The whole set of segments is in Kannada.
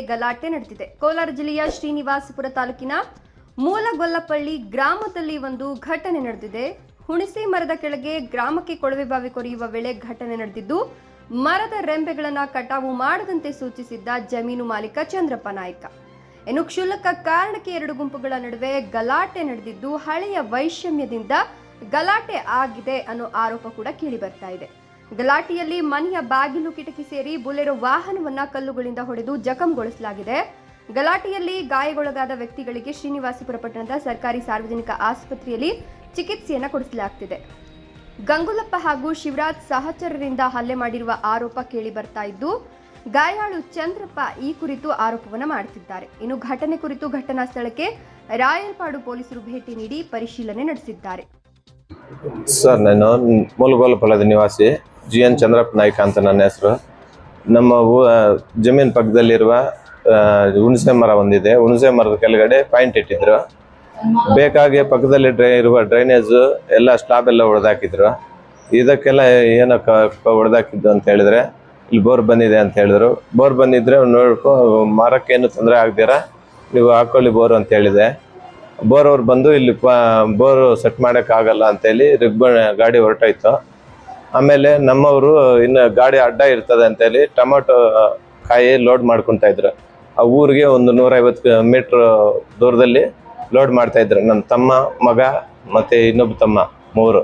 ಗಲಾಟೆ ನಡೆದಿದೆ. ಕೋಲಾರ ಜಿಲ್ಲೆಯ ಶ್ರೀನಿವಾಸಪುರ ತಾಲೂಕಿನ ಮೂಲಗೊಲ್ಲಪಳ್ಳಿ ಗ್ರಾಮದಲ್ಲಿ ಒಂದು ಘಟನೆ ನಡೆದಿದೆ. ಹುಣಸೆ ಮರದ ಕೆಳಗೆ ಗ್ರಾಮಕ್ಕೆ ಕೊಳವೆ ಬಾವಿ ಕೊರೆಯುವ ವೇಳೆ ಘಟನೆ ನಡೆದಿದ್ದು, ಮರದ ರೆಂಬೆಗಳನ್ನ ಕಟಾವು ಮಾಡದಂತೆ ಸೂಚಿಸಿದ್ದ ಜಮೀನು ಮಾಲೀಕ ಚಂದ್ರಪ್ಪ ನಾಯ್ಕ. ಇನ್ನು ಕ್ಷುಲ್ಲಕ ಕಾರಣಕ್ಕೆ ಎರಡು ಗುಂಪುಗಳ ನಡುವೆ ಗಲಾಟೆ ನಡೆದಿದ್ದು, ಹಳೆಯ ವೈಷಮ್ಯದಿಂದ ಗಲಾಟೆ ಆಗಿದೆ ಅನ್ನೋ ಆರೋಪ ಕೂಡ ಕೇಳಿ ಬರ್ತಾ ಇದೆ. ಗಲಾಟೆಯಲ್ಲಿ ಮನೆಯ ಬಾಗಿಲು ಕಿಟಕಿ ಸೇರಿ ಬುಲೆರೋ ವಾಹನವನ್ನ ಕಲ್ಲುಗಳಿಂದ ಹೊಡೆದು ಜಖಂಗೊಳಿಸಲಾಗಿದೆ. ಗಲಾಟೆಯಲ್ಲಿ ಗಾಯಗೊಳಗಾದ ವ್ಯಕ್ತಿಗಳಿಗೆ ಶ್ರೀನಿವಾಸಪುರ ಪಟ್ಟಣದ ಸರ್ಕಾರಿ ಸಾರ್ವಜನಿಕ ಆಸ್ಪತ್ರೆಯಲ್ಲಿ ಚಿಕಿತ್ಸೆಯನ್ನ ಕೊಡಿಸಲಾಗ್ತಿದೆ. ಗಂಗುಲಪ್ಪ ಹಾಗೂ ಶಿವರಾಜ್ ಸಹಚರರಿಂದ ಹಲ್ಲೆ ಮಾಡಿರುವ ಆರೋಪ ಕೇಳಿ ಬರ್ತಾ ಇದ್ದು, ಗಾಯಾಳು ಚಂದ್ರಪ್ಪ ಈ ಕುರಿತು ಆರೋಪವನ್ನ ಮಾಡುತ್ತಿದ್ದಾರೆ. ಇನ್ನು ಘಟನೆ ಕುರಿತು ಘಟನಾ ಸ್ಥಳಕ್ಕೆ ರಾಯಲ್ಪಾಡು ಪೊಲೀಸರು ಭೇಟಿ ನೀಡಿ ಪರಿಶೀಲನೆ ನಡೆಸಿದ್ದಾರೆ. ಸರ್, ನಾನು ಮೂಲಗೋಲಪಳ್ಳದ ನಿವಾಸಿ. ಜಿ ಎನ್ ಚಂದ್ರಪ್ಪ ನಾಯ್ಕ ಅಂತ ನನ್ನ ಹೆಸರು. ನಮ್ಮ ಜಮೀನ್ ಪಕ್ಕದಲ್ಲಿರುವ ಹುಣಸೆ ಮರ ಒಂದಿದೆ. ಹುಣಸೆ ಮರದ ಕೆಳಗಡೆ ಪಾಯಿಂಟ್ ಇಟ್ಟಿದ್ರು. ಬೇಕಾಗಿ ಪಕ್ಕದಲ್ಲಿ ಡ್ರೈ, ಇರುವ ಡ್ರೈನೇಜ್ ಎಲ್ಲ ಸ್ಲಾಬ್ ಎಲ್ಲ ಹೊಡೆದಾಕಿದ್ರು ಇದಕ್ಕೆಲ್ಲ ಏನೋ ಹೊಡೆದಾಕಿದ್ದು ಅಂತ ಹೇಳಿದ್ರೆ, ಇಲ್ಲಿ ಬೋರ್ ಬಂದಿದೆ ಅಂತ ಹೇಳಿದ್ರು. ಬೋರ್ ಬಂದಿದ್ರೆ ನೋಡ್ಕೊ ಮರಕ್ಕೇನು ತೊಂದರೆ ಆಗ್ದಿರ, ನೀವು ಹಾಕೊಳ್ಳಿ ಬೋರ್ ಅಂತ ಹೇಳಿದೆ. ಬೋರ್ ಅವ್ರು ಬಂದು ಇಲ್ಲಿ ಬೋರ್ ಸೆಟ್ ಮಾಡೋಕ್ಕಾಗಲ್ಲ ಅಂತೇಳಿ ರಿಗ್ಬ, ಗಾಡಿ ಹೊರಟೋಯ್ತು. ಆಮೇಲೆ ನಮ್ಮವರು ಇನ್ನು ಗಾಡಿ ಅಡ್ಡ ಇರ್ತದೆ ಅಂತೇಳಿ ಟೊಮೊಟೊ ಕಾಯಿ ಲೋಡ್ ಮಾಡ್ಕೊತಾ ಇದ್ರು. ಆ ಊರಿಗೆ ಒಂದು ನೂರೈವತ್ತು ಮೀಟ್ರ್ ದೂರದಲ್ಲಿ ಲೋಡ್ ಮಾಡ್ತಾ ಇದ್ರು. ನನ್ನ ತಮ್ಮ, ಮಗ ಮತ್ತು ಇನ್ನೊಬ್ಬ ತಮ್ಮ ಮೂರು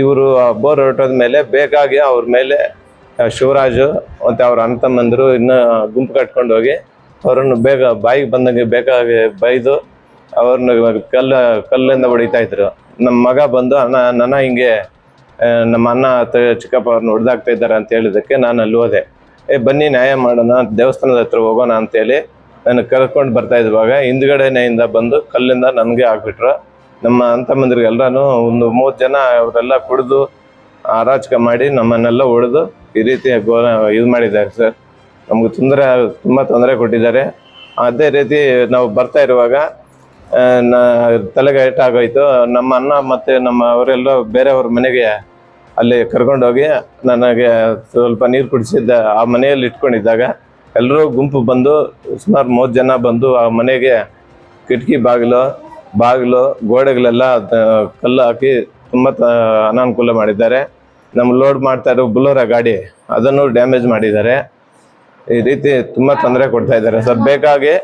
ಇವರು ಬೋರ್ ಹೊರಟೋದ ಮೇಲೆ ಬೇಕಾಗಿ ಅವ್ರ ಮೇಲೆ ಶಿವರಾಜು ಮತ್ತು ಅವ್ರ ಅಣ್ಣ ತಮ್ಮಂದಿರು ಇನ್ನು ಗುಂಪು ಕಟ್ಕೊಂಡು ಹೋಗಿ ಅವರನ್ನು ಬೇಗ ಬಾಯಿಗೆ ಬಂದಂಗೆ ಬೇಕಾಗಿ ಬೈದು ಅವ್ರನ್ನ ಕಲ್ಲು, ಕಲ್ಲಿಂದ ಹೊಡಿತಾ ಇದ್ರು. ನಮ್ಮ ಮಗ ಬಂದು, ಅಣ್ಣ, ನನ್ನ ಹಿಂಗೆ ನಮ್ಮ ಅಣ್ಣ ಚಿಕ್ಕಪ್ಪ ಅವ್ರನ್ನ ಹೊಡೆದಾಗ್ತಾ ಇದ್ದಾರೆ ಅಂತ ಹೇಳಿದಕ್ಕೆ ನಾನು ಅಲ್ಲಿ ಹೋದೆ. ಏ, ಬನ್ನಿ ನ್ಯಾಯ ಮಾಡೋಣ, ದೇವಸ್ಥಾನದ ಹತ್ರ ಹೋಗೋಣ ಅಂತೇಳಿ ನಾನು ಕರ್ಕೊಂಡು ಬರ್ತಾ ಇದ್ದಾಗ ಹಿಂದ್ಗಡೆನೆಯಿಂದ ಬಂದು ಕಲ್ಲಿಂದ ನನಗೆ ಹಾಕ್ಬಿಟ್ರು. ನಮ್ಮ ಅಂತಮ್ಮಂದ್ರಿಗೆ ಎಲ್ಲರೂ ಒಂದು ಮೂವತ್ತು ಜನ ಅವರೆಲ್ಲ ಕುಡಿದು ಅರಾಚಕ ಮಾಡಿ ನಮ್ಮನ್ನೆಲ್ಲ ಹೊಡೆದು ಈ ರೀತಿ ಗೋ ಇದು ಮಾಡಿದ್ದಾರೆ ಸರ್. ನಮಗೆ ತೊಂದರೆ ತುಂಬ ತೊಂದರೆ ಕೊಟ್ಟಿದ್ದಾರೆ. ಅದೇ ರೀತಿ ನಾವು ಬರ್ತಾ ಇರುವಾಗ ತಲೆಗೆ ಏಟಾಗೋಯ್ತು ನಮ್ಮ ಅಣ್ಣ ಮತ್ತು ನಮ್ಮ ಅವರೆಲ್ಲ ಬೇರೆಯವ್ರ ಮನೆಗೆ ಅಲ್ಲಿ ಕರ್ಕೊಂಡೋಗಿ ನನಗೆ ಸ್ವಲ್ಪ ನೀರು ಕುಡಿಸಿದ್ದ ಆ ಮನೆಯಲ್ಲಿ ಇಟ್ಕೊಂಡಿದ್ದಾಗ ಎಲ್ಲರೂ ಗುಂಪು ಬಂದು ಸುಮಾರು ಮೂವತ್ತು ಜನ ಬಂದು ಆ ಮನೆಗೆ ಕಿಟಕಿ ಬಾಗಿಲು ಬಾಗಿಲು, ಗೋಡೆಗಳೆಲ್ಲ ಕಲ್ಲು ಹಾಕಿ ತುಂಬ ಅನಾನುಕೂಲ ಮಾಡಿದ್ದಾರೆ. ನಮ್ಮ ಲೋಡ್ ಮಾಡ್ತಾ ಇರೋ ಬುಲೋರ ಗಾಡಿ ಅದನ್ನು ಡ್ಯಾಮೇಜ್ ಮಾಡಿದ್ದಾರೆ. ಈ ರೀತಿ ತುಂಬ ತೊಂದರೆ ಕೊಡ್ತಾ ಇದ್ದಾರೆ. ಸರ್, ಬೇಕಾಗಿ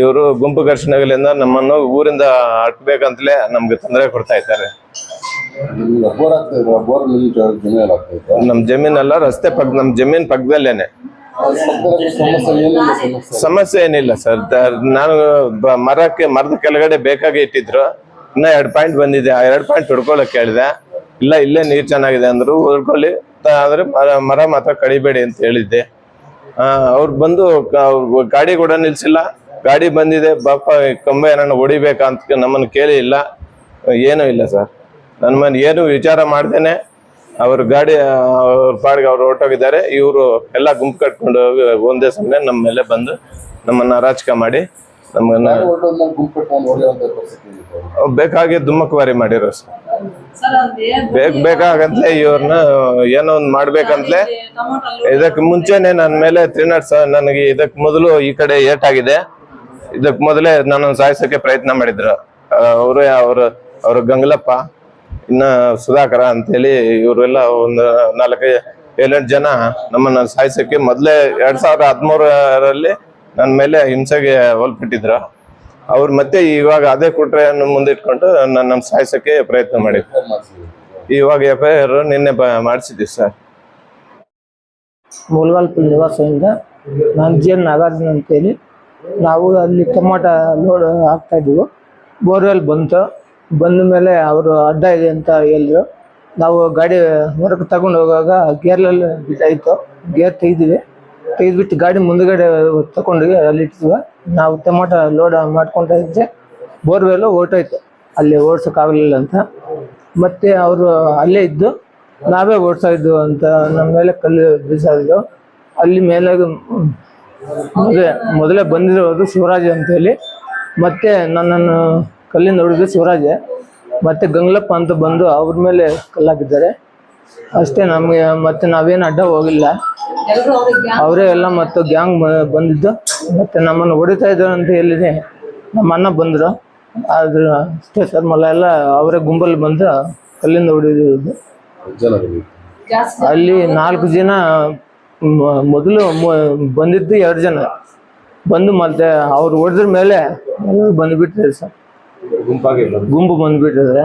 ಇವರು ಗುಂಪು ಘರ್ಷಣೆಗಳಿಂದ ನಮ್ಮನ್ನು ಊರಿಂದ ಹಟ್ಬೇಕಂತಲೇ ನಮಗೆ ತೊಂದರೆ ಕೊಡ್ತಾ ಇದ್ದಾರೆ. ಅಲ್ಲ ನಮ್ಮ ಜಮೀನೆಲ್ಲ ರಸ್ತೆ ಪಕ್ಕ ನಮ್ಮ ಜಮೀನ್ ಪಕ್ಕದಲ್ಲೇನೆ ಸಮಸ್ಯೆ ಏನಿಲ್ಲ ಸರ್? ನಾನು ಮರಕ್ಕೆ ಮರದ ಕೆಳಗಡೆ ಬೇಕಾಗಿ ಇಟ್ಟಿದ್ರು. ಇನ್ನ ಎರಡು ಪಾಯಿಂಟ್ ಬಂದಿದೆ. ಆ ಎರಡು ಪಾಯಿಂಟ್ ಹೊಡ್ಕೊಳಕ್ ಹೇಳಿದೆ. ಇಲ್ಲ ಇಲ್ಲೇ ನೀರ್ ಚೆನ್ನಾಗಿದೆ ಅಂದ್ರು. ಹೊಡ್ಕೊಳ್ಳಿ. ಆದ್ರೆ ಮರ- ಮಾತ್ರ ಕಡಿಬೇಡಿ ಅಂತ ಹೇಳಿದ್ದೆ. ಆ, ಅವ್ರು ಬಂದು ಗಾಡಿ ಕೂಡ ನಿಲ್ಸಿಲ್ಲ. ಗಾಡಿ ಬಂದಿದೆ. ಬಾಪ ಕಂಬ ಏನಾನ ಹೊಡಿಬೇಕಂತ ನಮ್ಮನ್ನು ಕೇಳಿ ಇಲ್ಲ. ಏನೂ ಇಲ್ಲ ಸರ್. ನನ್ನ ಮನೆ ಏನು ವಿಚಾರ ಮಾಡ್ದೇನೆ ಅವ್ರ ಗಾಡಿ ಅವ್ರ ಪಾಡಿಗೆ ಅವ್ರು ಹೊರಟೋಗಿದ್ದಾರೆ. ಇವರು ಎಲ್ಲ ಗುಂಪು ಕಟ್ಕೊಂಡು ಹೋಗಿ ಒಂದೇ ಸಮಯ ನಮ್ಮ ಮೇಲೆ ಬಂದು ನಮ್ಮನ್ನ ಅರಾಚಕ ಮಾಡಿ ನಮ್ಮನ್ನ. ಬೇಕಾಗಿ ದುಮ್ಮಕವಾರಿ ಮಾಡಿರೋ ಸರ್. ಬೇಗ ಬೇಕಾಗಂತಲೇ ಇವ್ರನ್ನ ಏನೋ ಒಂದು ಮಾಡ್ಬೇಕಂತಲೇ ಇದಕ್ಕೆ ಮುಂಚೆನೆ ನನ್ನ ಮೇಲೆ ತ್ರೀ ಸರ್ ನನಗೆ ಇದಕ್ಕೆ ಮೊದಲು ಈ ಕಡೆ ಏಟಾಗಿದೆ. ಇದಕ್ಕೆ ಮೊದಲೇ ನಾನು ಸಾಯಿಸೋಕೆ ಪ್ರಯತ್ನ ಮಾಡಿದ್ರು. ಅವರು ಅವರು ಅವ್ರ ಗಂಗಲಪ್ಪ ಇನ್ನ ಸುಧಾಕರ ಅಂತೇಳಿ ಇವರೆಲ್ಲ ಒಂದು ನಾಲ್ಕು ಏಳೆಂಟು ಜನ ನಮ್ಮನ್ನ ಸಾಯಿಸೋಕೆ ಮೊದಲೇ ಎರಡ್ ಸಾವಿರದ ಹದಿಮೂರರಲ್ಲಿ ನನ್ನ ಮೇಲೆ ಹಿಂಸೆಗೆ ಒಲ್ಪಿಟ್ಟಿದ್ರು ಅವ್ರು ಮತ್ತೆ ಇವಾಗ ಅದೇ ಕುಟ್ರೆಯನ್ನು ಮುಂದಿಟ್ಕೊಂಡು ನನ್ನ ಸಾಯಿಸೋಕೆ ಪ್ರಯತ್ನ ಮಾಡಿದ್ರು? ಇವಾಗ ಎಫ್ ಐ ಆರ್ ನಿನ್ನೆ ಮಾಡಿಸಿದ್ದೀವಿ ಸರ್. ಮೂಲವಾಲ್ಪುರ ನಿವಾಸದಿಂದ ನಾನು ಜಿ ಎನ್ ನಾಗಾರ್ಜುನ ಅಂತೇಳಿ ನಾವು ಅಲ್ಲಿ ಟೊಮಾಟ ಲೋಡ್ ಹಾಕ್ತಾ ಇದ್ದೀವಿ ಬೋರ್ವೆಲ್ ಬಂತು. ಬಂದ ಮೇಲೆ ಅವರು ಅಡ್ಡ ಇದೆ ಅಂತ ಹೇಳಿದ್ರು. ನಾವು ಗಾಡಿ ಹೊರಗೆ ತಗೊಂಡು ಹೋಗುವಾಗ ಗೇರ್ಲಲ್ಲಿ ಬಿದ್ದಾಯಿತು ಗೇರ್ ತೆಗೆದ್ವಿ ತೆಗೆದ್ಬಿಟ್ಟು ಗಾಡಿ ಮುಂದ್ಗಡೆ ತಗೊಂಡು ಅಲ್ಲಿ ಇಟ್ಟಿದ್ವಿ. ನಾವು ಟೊಮಾಟ ಲೋಡ್ ಮಾಡ್ಕೊತಾ ಇದ್ದೆ. ಬೋರ್ವೆಲ್ಲು ಓಟೋಯ್ತು ಅಲ್ಲಿ ಓಡ್ಸೋಕ್ಕಾಗಲಿಲ್ಲ ಅಂತ. ಮತ್ತೆ ಅವರು ಅಲ್ಲೇ ಇದ್ದು, ನಾವೇ ಓಡಿಸ್ತಾ ಇದ್ವು ಅಂತ ನಮ್ಮ ಮೇಲೆ ಕಲ್ಲು ಬೀಸಿದ್ರು. ಅಲ್ಲಿ ಮೇಲೆ ಮೊದಲೇ ಮೊದಲೇ ಬಂದಿರೋದು ಶಿವರಾಜ್ ಅಂತೇಳಿ. ಮತ್ತೆ ನನ್ನನ್ನು ಕಲ್ಲಿಂದ ಹೊಡೆದು ಶಿವರಾಜೆ ಮತ್ತೆ ಗಂಗ್ಲಪ್ಪ ಅಂತ ಬಂದು ಅವ್ರ ಮೇಲೆ ಕಲ್ಲಾಕಿದ್ದಾರೆ. ಅಷ್ಟೇ ನಮಗೆ ಮತ್ತೆ ನಾವೇನು ಅಡ್ಡ ಹೋಗಿಲ್ಲ. ಅವರೇ ಎಲ್ಲ ಮತ್ತು ಗ್ಯಾಂಗ್ ಬಂದಿದ್ದು. ಮತ್ತೆ ನಮ್ಮನ್ನು ಹೊಡಿತಾ ಇದ್ದಾರೆ ಅಂತ ಹೇಳಿದೆ ನಮ್ಮ ಅಣ್ಣ ಬಂದರು. ಆದ್ರೆ ಅಷ್ಟೇ ಸರ್ ಮಲ್ಲ ಎಲ್ಲ ಅವರೇ ಗುಂಬಲ್ಲಿ ಬಂದು ಕಲ್ಲಿಂದ ಹೊಡಿದಿದ್ದು ಅಲ್ಲಿ ನಾಲ್ಕು ಜನ ಮೊದಲು ಬಂದಿದ್ದು ಎರಡು ಜನ. ಬಂದು ಮತ್ತೆ ಅವ್ರು ಹೊಡೆದ್ರ ಮೇಲೆ ಬಂದುಬಿಟ್ಟಿದ್ದಾರೆ ಸರ್ ಗುಂಪಾಗಿ. ಗುಂಪು ಬಂದುಬಿಟ್ಟಿದ್ದಾರೆ